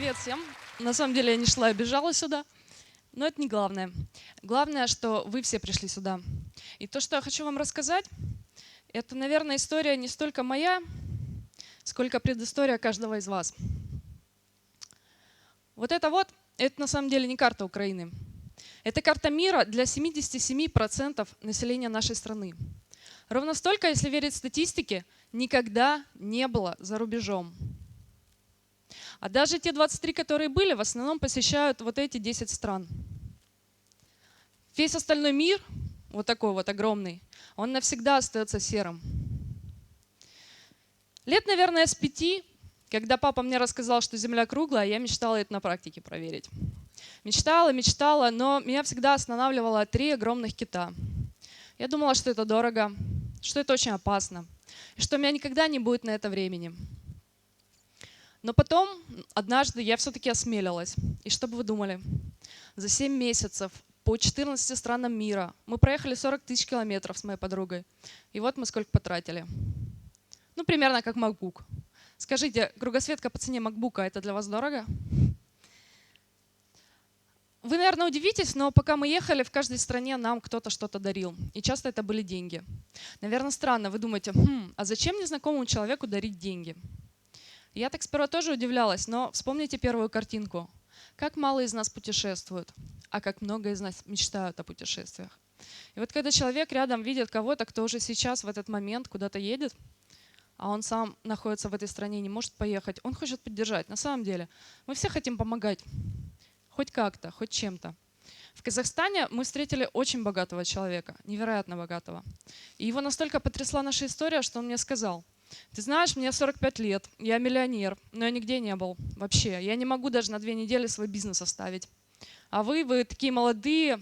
Привет всем. На самом деле я не шла, я бежала сюда. Но это не главное. Главное, что вы все пришли сюда. И то, что я хочу вам рассказать, это, наверное, история не столько моя, сколько предыстория каждого из вас. Вот это вот, это на самом деле не карта Украины. Это карта мира для 77% населения нашей страны. Ровно столько, если верить статистике, никогда не было за рубежом. А даже те 23, которые были, в основном посещают вот эти 10 стран. Весь остальной мир, вот такой вот огромный, он навсегда остается серым. Лет, наверное, с пяти, когда папа мне рассказал, что Земля круглая, я мечтала это на практике проверить. Мечтала, мечтала, но меня всегда останавливало три огромных кита. Я думала, что это дорого, что это очень опасно, и что у меня никогда не будет на это времени. Но потом, однажды, я все-таки осмелилась. И что бы вы думали? За 7 месяцев по 14 странам мира мы проехали 40 тысяч километров с моей подругой. И вот мы сколько потратили. Ну, примерно как MacBook. Скажите, кругосветка по цене MacBook, это для вас дорого? Вы, наверное, удивитесь, но пока мы ехали, в каждой стране нам кто-то что-то дарил. И часто это были деньги. Наверное, странно. Вы думаете, хм, а зачем незнакомому человеку дарить деньги? Я так сперва тоже удивлялась, но вспомните первую картинку. Как мало из нас путешествуют, а как много из нас мечтают о путешествиях. И вот когда человек рядом видит кого-то, кто уже сейчас в этот момент куда-то едет, а он сам находится в этой стране и не может поехать, он хочет поддержать. На самом деле, мы все хотим помогать. Хоть как-то, хоть чем-то. В Казахстане мы встретили очень богатого человека, невероятно богатого. И его настолько потрясла наша история, что он мне сказал – ты знаешь, мне 45 лет, я миллионер, но я нигде не был вообще. Я не могу даже на две недели свой бизнес оставить. А вы, вы такие молодые,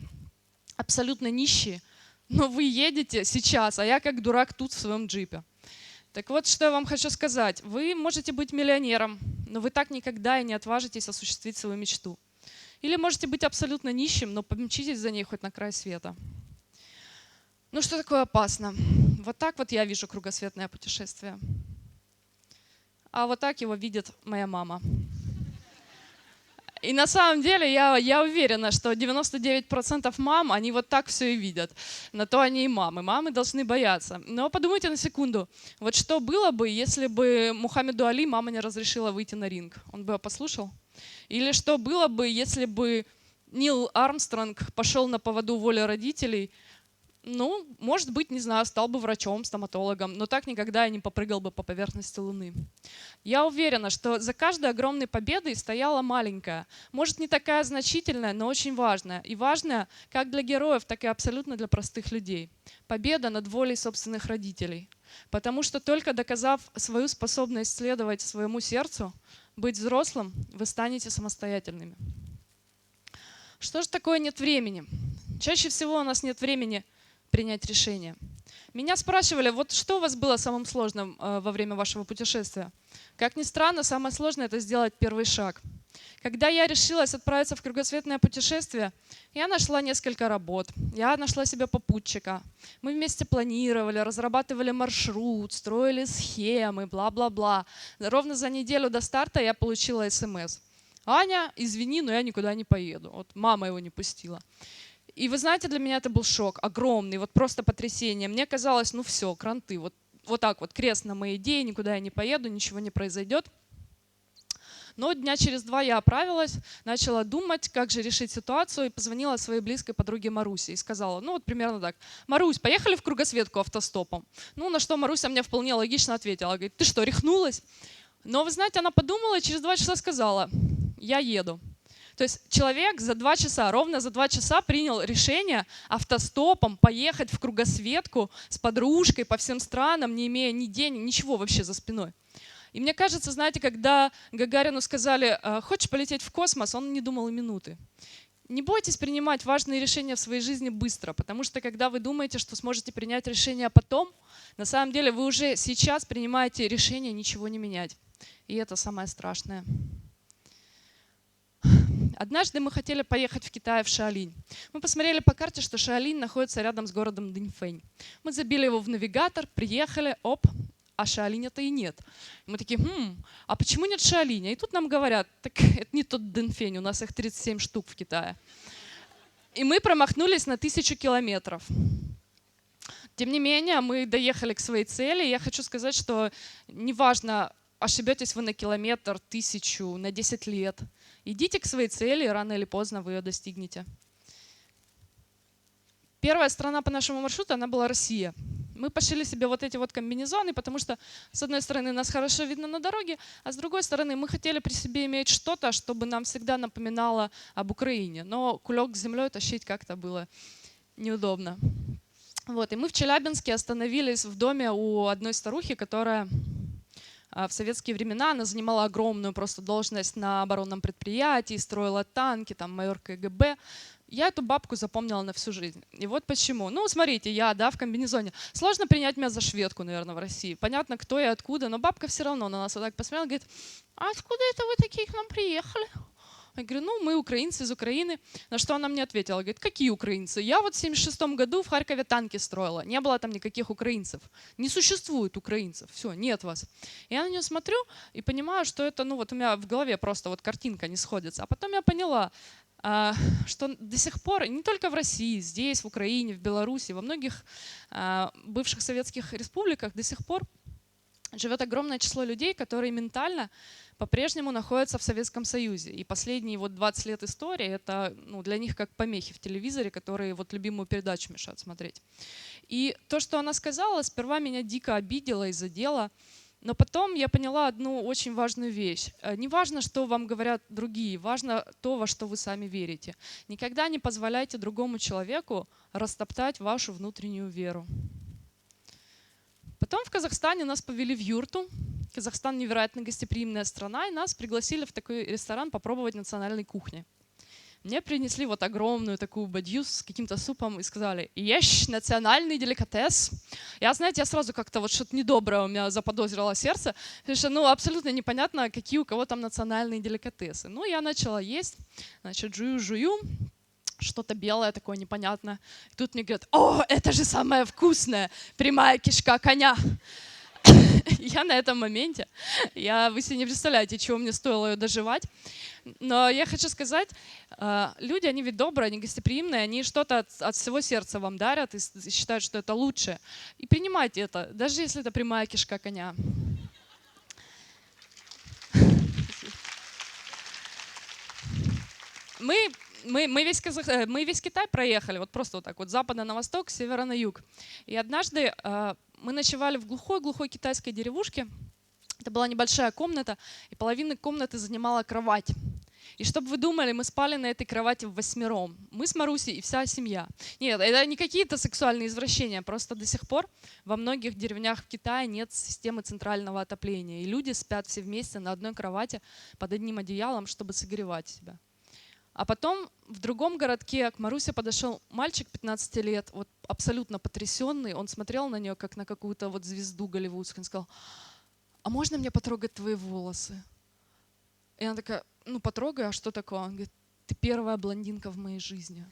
абсолютно нищие, но вы едете сейчас, а я как дурак тут в своем джипе. Так вот, что я вам хочу сказать. Вы можете быть миллионером, но вы так никогда и не отважитесь осуществить свою мечту. Или можете быть абсолютно нищим, но помчитесь за ней хоть на край света. Ну что такое опасно? Вот так вот я вижу кругосветное путешествие. А вот так его видит моя мама. И на самом деле я, я уверена, что 99% мам, они вот так все и видят. На то они и мамы. Мамы должны бояться. Но подумайте на секунду, вот что было бы, если бы Мухаммеду Али мама не разрешила выйти на ринг? Он бы послушал? Или что было бы, если бы Нил Армстронг пошел на поводу воли родителей, ну, может быть, не знаю, стал бы врачом, стоматологом, но так никогда и не попрыгал бы по поверхности Луны. Я уверена, что за каждой огромной победой стояла маленькая. Может, не такая значительная, но очень важная. И важная как для героев, так и абсолютно для простых людей. Победа над волей собственных родителей. Потому что только доказав свою способность следовать своему сердцу, быть взрослым, вы станете самостоятельными. Что же такое нет времени? Чаще всего у нас нет времени – принять решение. Меня спрашивали, вот что у вас было самым сложным э, во время вашего путешествия? Как ни странно, самое сложное это сделать первый шаг. Когда я решилась отправиться в кругосветное путешествие, я нашла несколько работ, я нашла себе попутчика. Мы вместе планировали, разрабатывали маршрут, строили схемы, бла-бла-бла. Ровно за неделю до старта я получила смс. Аня, извини, но я никуда не поеду. Вот мама его не пустила. И вы знаете, для меня это был шок огромный, вот просто потрясение. Мне казалось, ну все, кранты, вот, вот так вот, крест на моей идее, никуда я не поеду, ничего не произойдет. Но дня через два я оправилась, начала думать, как же решить ситуацию, и позвонила своей близкой подруге Марусе и сказала, ну вот примерно так, Марусь, поехали в кругосветку автостопом. Ну на что Маруся мне вполне логично ответила, говорит, ты что, рехнулась? Но вы знаете, она подумала и через два часа сказала, я еду. То есть человек за два часа, ровно за два часа принял решение автостопом поехать в кругосветку с подружкой по всем странам, не имея ни денег, ничего вообще за спиной. И мне кажется, знаете, когда Гагарину сказали, «А, хочешь полететь в космос, он не думал и минуты. Не бойтесь принимать важные решения в своей жизни быстро, потому что когда вы думаете, что сможете принять решение потом, на самом деле вы уже сейчас принимаете решение ничего не менять. И это самое страшное. Однажды мы хотели поехать в Китай, в Шаолинь. Мы посмотрели по карте, что Шаолинь находится рядом с городом Диньфэнь. Мы забили его в навигатор, приехали, оп, а Шаолиня-то и нет. Мы такие, хм, а почему нет Шаолиня? И тут нам говорят, так это не тот Дэнфень, у нас их 37 штук в Китае. И мы промахнулись на тысячу километров. Тем не менее, мы доехали к своей цели. Я хочу сказать, что неважно, ошибетесь вы на километр, тысячу, на 10 лет. Идите к своей цели, и рано или поздно вы ее достигнете. Первая страна по нашему маршруту, она была Россия. Мы пошили себе вот эти вот комбинезоны, потому что, с одной стороны, нас хорошо видно на дороге, а с другой стороны, мы хотели при себе иметь что-то, чтобы нам всегда напоминало об Украине. Но кулек с землей тащить как-то было неудобно. Вот, и мы в Челябинске остановились в доме у одной старухи, которая в советские времена она занимала огромную просто должность на оборонном предприятии, строила танки, там майор КГБ. Я эту бабку запомнила на всю жизнь. И вот почему. Ну, смотрите, я, да, в комбинезоне. Сложно принять меня за шведку, наверное, в России. Понятно, кто и откуда, но бабка все равно на нас вот так посмотрела и говорит, а откуда это вы такие к нам приехали? Я говорю, ну, мы украинцы из Украины. На что она мне ответила, говорит, какие украинцы? Я вот в 76 году в Харькове танки строила. Не было там никаких украинцев. Не существует украинцев. Все, нет вас. Я на нее смотрю и понимаю, что это, ну, вот у меня в голове просто вот картинка не сходится. А потом я поняла, а, что до сих пор не только в России, здесь, в Украине, в Беларуси, во многих а, бывших советских республиках до сих пор живет огромное число людей, которые ментально по-прежнему находятся в Советском Союзе. И последние вот 20 лет истории это ну, для них как помехи в телевизоре, которые вот любимую передачу мешают смотреть. И то, что она сказала, сперва меня дико обидело и задело. Но потом я поняла одну очень важную вещь. Э, не важно, что вам говорят другие, важно то, во что вы сами верите. Никогда не позволяйте другому человеку растоптать вашу внутреннюю веру. Потом в Казахстане нас повели в юрту. Казахстан невероятно гостеприимная страна, и нас пригласили в такой ресторан попробовать национальной кухни. Мне принесли вот огромную такую бадью с каким-то супом и сказали, ешь национальный деликатес. Я, знаете, я сразу как-то вот что-то недоброе у меня заподозрило сердце, потому что, ну, абсолютно непонятно, какие у кого там национальные деликатесы. Ну, я начала есть, значит, жую-жую, что-то белое такое непонятное. И тут мне говорят, о, это же самое вкусное, прямая кишка коня. Я на этом моменте, я, вы себе не представляете, чего мне стоило ее доживать. Но я хочу сказать, э, люди, они ведь добрые, они гостеприимные, они что-то от, от всего сердца вам дарят и считают, что это лучше. И принимайте это, даже если это прямая кишка коня. Мы мы, мы, весь Казах... Э, мы весь Китай проехали, вот просто вот так вот, с запада на восток, с севера на юг. И однажды э, мы ночевали в глухой-глухой китайской деревушке. Это была небольшая комната, и половина комнаты занимала кровать. И чтобы вы думали, мы спали на этой кровати в восьмером. Мы с Марусей и вся семья. Нет, это не какие-то сексуальные извращения, просто до сих пор во многих деревнях в Китае нет системы центрального отопления. И люди спят все вместе на одной кровати под одним одеялом, чтобы согревать себя. А потом в другом городке к Марусе подошел мальчик 15 лет, вот абсолютно потрясенный. Он смотрел на нее, как на какую-то вот звезду голливудскую. Он сказал, а можно мне потрогать твои волосы? И она такая, ну потрогай, а что такое? Он говорит, ты первая блондинка в моей жизни.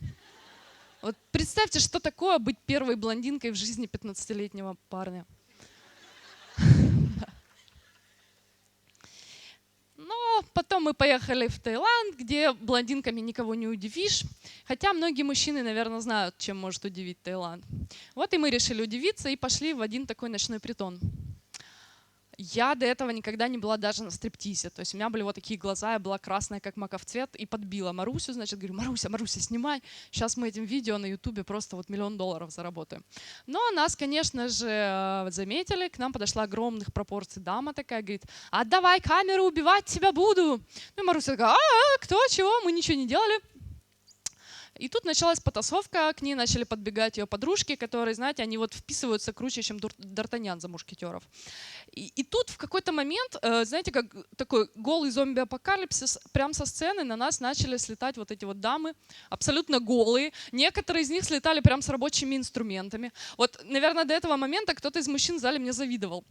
Вот представьте, что такое быть первой блондинкой в жизни 15-летнего парня. Но потом мы поехали в Таиланд, где блондинками никого не удивишь. Хотя многие мужчины, наверное, знают, чем может удивить Таиланд. Вот и мы решили удивиться и пошли в один такой ночной притон я до этого никогда не была даже на стриптизе. То есть у меня были вот такие глаза, я была красная, как маков цвет, и подбила Марусю, значит, говорю, Маруся, Маруся, снимай, сейчас мы этим видео на ютубе просто вот миллион долларов заработаем. Но нас, конечно же, э, заметили, к нам подошла огромных пропорций дама такая, говорит, отдавай камеру, убивать тебя буду. Ну и Маруся такая, а, -а кто, чего, мы ничего не делали. И тут началась потасовка, к ней начали подбегать ее подружки, которые, знаете, они вот вписываются круче, чем Д'Артаньян за мушкетеров. И, и тут в какой-то момент, э, знаете, как такой голый зомби-апокалипсис, прям со сцены на нас начали слетать вот эти вот дамы, абсолютно голые. Некоторые из них слетали прям с рабочими инструментами. Вот, наверное, до этого момента кто-то из мужчин в зале мне завидовал.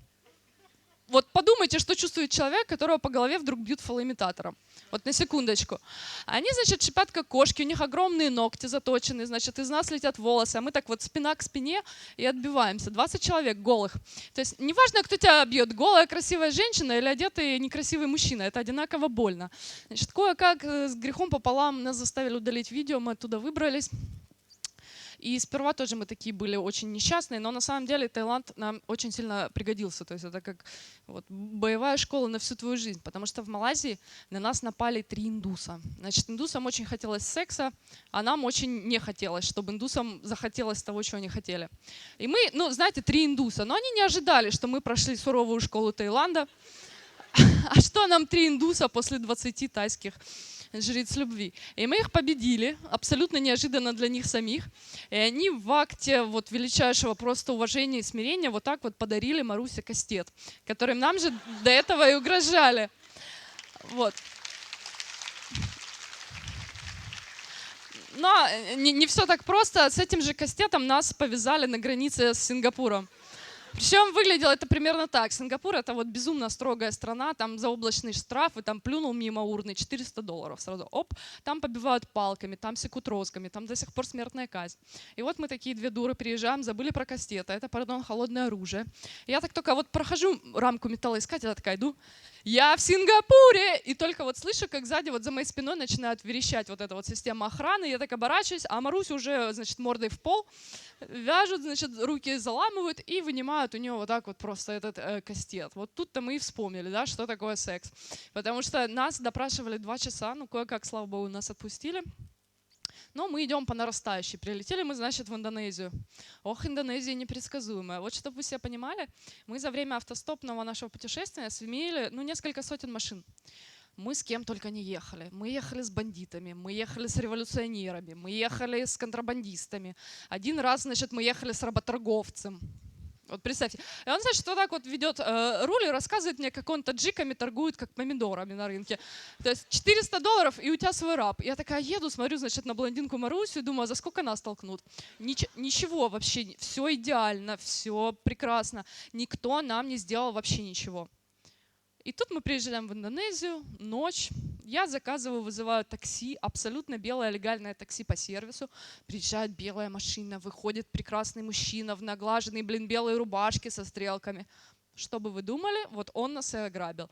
Вот подумайте, что чувствует человек, которого по голове вдруг бьют фалоимитатором. Вот на секундочку. Они, значит, шипят как кошки, у них огромные ногти заточенные, значит, из нас летят волосы, а мы так вот спина к спине и отбиваемся. 20 человек голых. То есть неважно, кто тебя бьет, голая красивая женщина или одетый некрасивый мужчина, это одинаково больно. Значит, кое-как э, с грехом пополам нас заставили удалить видео, мы оттуда выбрались. И сперва тоже мы такие были очень несчастные, но на самом деле Таиланд нам очень сильно пригодился. То есть это как вот, боевая школа на всю твою жизнь. Потому что в Малайзии на нас напали три индуса. Значит, индусам очень хотелось секса, а нам очень не хотелось, чтобы индусам захотелось того, чего они хотели. И мы, ну, знаете, три индуса, но они не ожидали, что мы прошли суровую школу Таиланда. А что нам три индуса после 20 тайских жриц любви. И мы их победили, абсолютно неожиданно для них самих. И они в акте вот величайшего просто уважения и смирения вот так вот подарили Марусе кастет, которым нам же до этого и угрожали. Вот. Но не, не все так просто. С этим же кастетом нас повязали на границе с Сингапуром. Причем выглядело это примерно так. Сингапур это вот безумно строгая страна, там заоблачный штраф, и там плюнул мимо урны 400 долларов сразу. Оп, там побивают палками, там секут розгами, там до сих пор смертная казнь. И вот мы такие две дуры приезжаем, забыли про кастеты, это, пардон, холодное оружие. Я так только вот прохожу рамку металлоискателя, такая иду, я в Сингапуре! И только вот слышу, как сзади вот за моей спиной начинает верещать вот эта вот система охраны. Я так оборачиваюсь, а Марусь уже, значит, мордой в пол, вяжут, значит, руки заламывают и вынимают у нее вот так вот просто этот э, кастет. Вот тут-то мы и вспомнили, да, что такое секс. Потому что нас допрашивали два часа, ну кое-как, слава богу, нас отпустили. Но мы идем по нарастающей. Прилетели мы, значит, в Индонезию. Ох, Индонезия непредсказуемая. Вот чтобы вы себе понимали, мы за время автостопного нашего путешествия сменили ну, несколько сотен машин. Мы с кем только не ехали. Мы ехали с бандитами, мы ехали с революционерами, мы ехали с контрабандистами. Один раз, значит, мы ехали с работорговцем. Вот представьте. И он, значит, вот так вот ведет э, руль и рассказывает мне, как он таджиками торгует, как помидорами на рынке. То есть 400 долларов, и у тебя свой раб. Я такая еду, смотрю, значит, на блондинку Марусю, думаю, а за сколько нас толкнут? Нич- ничего вообще, все идеально, все прекрасно. Никто нам не сделал вообще ничего. И тут мы приезжаем в Индонезию, ночь, я заказываю, вызываю такси, абсолютно белое легальное такси по сервису. Приезжает белая машина, выходит прекрасный мужчина в наглаженной, блин, белой рубашке со стрелками. Что бы вы думали, вот он нас и ограбил.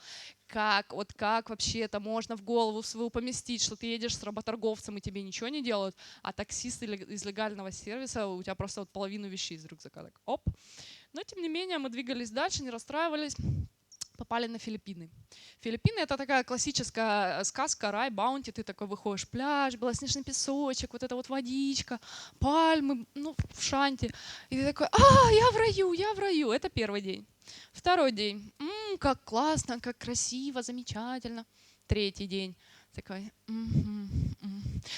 Как, вот как вообще это можно в голову свою поместить, что ты едешь с работорговцем и тебе ничего не делают, а таксист из легального сервиса, у тебя просто вот половину вещей из рюкзака, так оп. Но тем не менее мы двигались дальше, не расстраивались попали на Филиппины. Филиппины это такая классическая э, сказка, рай, баунти, ты такой выходишь, пляж, белоснежный песочек, вот эта вот водичка, пальмы, ну, в шанте. И ты такой, а, я в раю, я в раю. Это первый день. Второй день, м-м, как классно, как красиво, замечательно. Третий день, такой, м-м,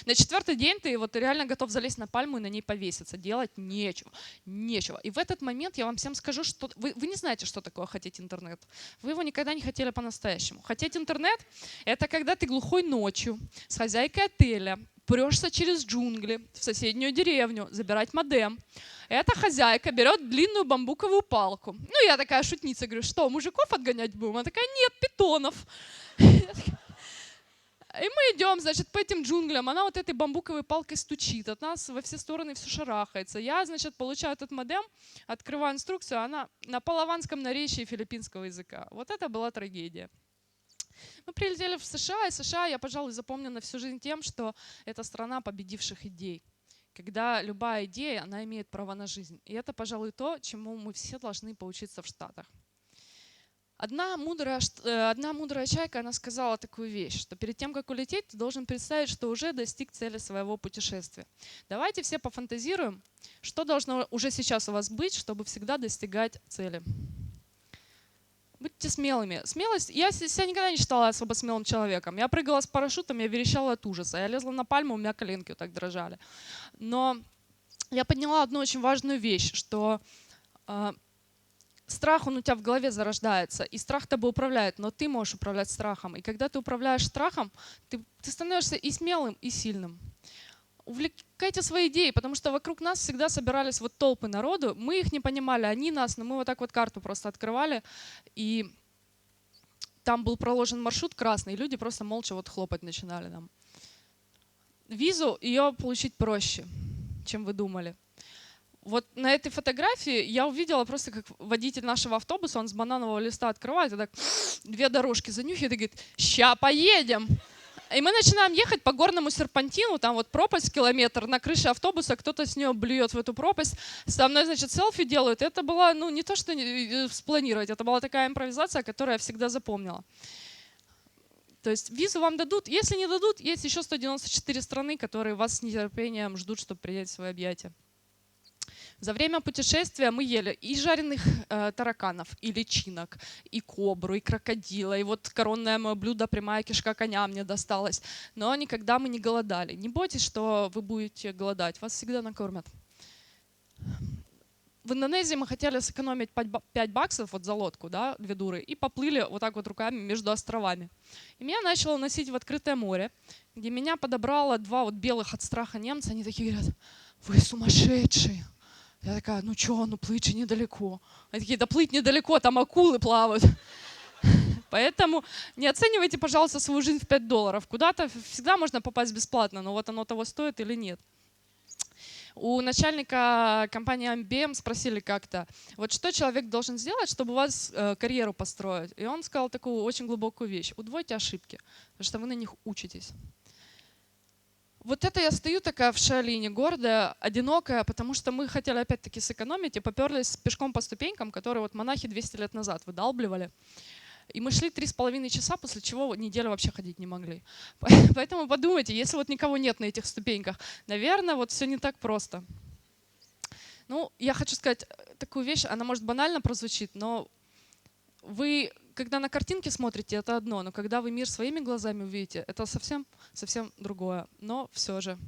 на четвертый день ты вот реально готов залезть на пальму и на ней повеситься. Делать нечего. Нечего. И в этот момент я вам всем скажу, что вы, вы не знаете, что такое хотеть интернет. Вы его никогда не хотели по-настоящему. Хотеть интернет — это когда ты глухой ночью с хозяйкой отеля прешься через джунгли в соседнюю деревню забирать модем. Эта хозяйка берет длинную бамбуковую палку. Ну, я такая шутница, говорю, что, мужиков отгонять будем? Она такая, нет, питонов. И мы идем, значит, по этим джунглям. Она вот этой бамбуковой палкой стучит. От нас во все стороны все шарахается. Я, значит, получаю этот модем, открываю инструкцию, она на палаванском наречии филиппинского языка. Вот это была трагедия. Мы прилетели в США, и США я, пожалуй, запомню на всю жизнь тем, что это страна победивших идей. Когда любая идея, она имеет право на жизнь. И это, пожалуй, то, чему мы все должны поучиться в Штатах. Одна мудрая, э, одна мудрая чайка, она сказала такую вещь, что перед тем, как улететь, ты должен представить, что уже достиг цели своего путешествия. Давайте все пофантазируем, что должно уже сейчас у вас быть, чтобы всегда достигать цели. Будьте смелыми. Смелость, я себя никогда не считала особо смелым человеком. Я прыгала с парашютом, я верещала от ужаса. Я лезла на пальму, у меня коленки вот так дрожали. Но я подняла одну очень важную вещь, что э, страх, он у тебя в голове зарождается, и страх тобой управляет, но ты можешь управлять страхом. И когда ты управляешь страхом, ты, ты становишься и смелым, и сильным. Увлекайте свои идеи, потому что вокруг нас всегда собирались вот толпы народу. Мы их не понимали, они нас, но мы вот так вот карту просто открывали и там был проложен маршрут красный, и люди просто молча вот хлопать начинали нам. Визу ее получить проще, чем вы думали. Вот на этой фотографии я увидела просто, как водитель нашего автобуса, он с бананового листа открывает и так две дорожки занюхивает и говорит, ща поедем. И мы начинаем ехать по горному серпантину, там вот пропасть километр, на крыше автобуса кто-то с нее блюет в эту пропасть. Со мной, значит, селфи делают. Это было, ну, не то, что э, спланировать, это была такая импровизация, которую я всегда запомнила. То есть визу вам дадут. Если не дадут, есть еще 194 страны, которые вас с нетерпением ждут, чтобы принять свои объятия. За время путешествия мы ели и жареных э, тараканов, и личинок, и кобру, и крокодила, и вот коронное мое блюдо прямая кишка коня мне досталось. Но никогда мы не голодали. Не бойтесь, что вы будете голодать, вас всегда накормят. В Индонезии мы хотели сэкономить 5 баксов вот за лодку, да, две дуры, и поплыли вот так вот руками между островами. И меня начало носить в открытое море, где меня подобрало два вот белых от страха немца. Они такие говорят, вы сумасшедшие. Я такая, ну что, ну плыть же недалеко. Они такие, да плыть недалеко, там акулы плавают. Поэтому не оценивайте, пожалуйста, свою жизнь в 5 долларов. Куда-то всегда можно попасть бесплатно, но вот оно того стоит или нет. У начальника компании IBM спросили как-то, вот что человек должен сделать, чтобы у вас э, карьеру построить? И он сказал такую очень глубокую вещь. Удвойте ошибки, потому что вы на них учитесь. Вот это я стою такая в шалине, гордая, одинокая, потому что мы хотели опять-таки сэкономить и поперлись пешком по ступенькам, которые вот монахи 200 лет назад выдалбливали. И мы шли три с половиной часа, после чего неделю вообще ходить не могли. Поэтому подумайте, если вот никого нет на этих ступеньках, наверное, вот все не так просто. Ну, я хочу сказать э, такую вещь, она может банально прозвучит, но вы когда на картинке смотрите, это одно, но когда вы мир своими глазами увидите, это совсем, совсем другое. Но все же.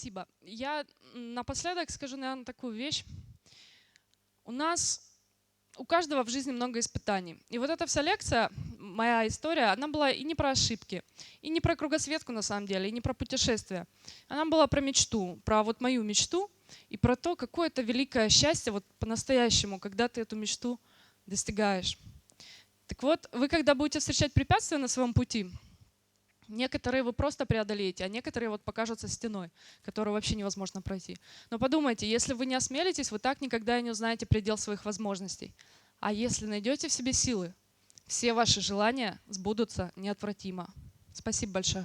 Спасибо. Я напоследок скажу, наверное, такую вещь. У нас, у каждого в жизни много испытаний. И вот эта вся лекция, моя история, она была и не про ошибки, и не про кругосветку на самом деле, и не про путешествия. Она была про мечту, про вот мою мечту, и про то, какое это великое счастье вот по-настоящему, когда ты эту мечту достигаешь. Так вот, вы когда будете встречать препятствия на своем пути, Некоторые вы просто преодолеете, а некоторые вот покажутся стеной, которую вообще невозможно пройти. Но подумайте, если вы не осмелитесь, вы так никогда и не узнаете предел своих возможностей. А если найдете в себе силы, все ваши желания сбудутся неотвратимо. Спасибо большое.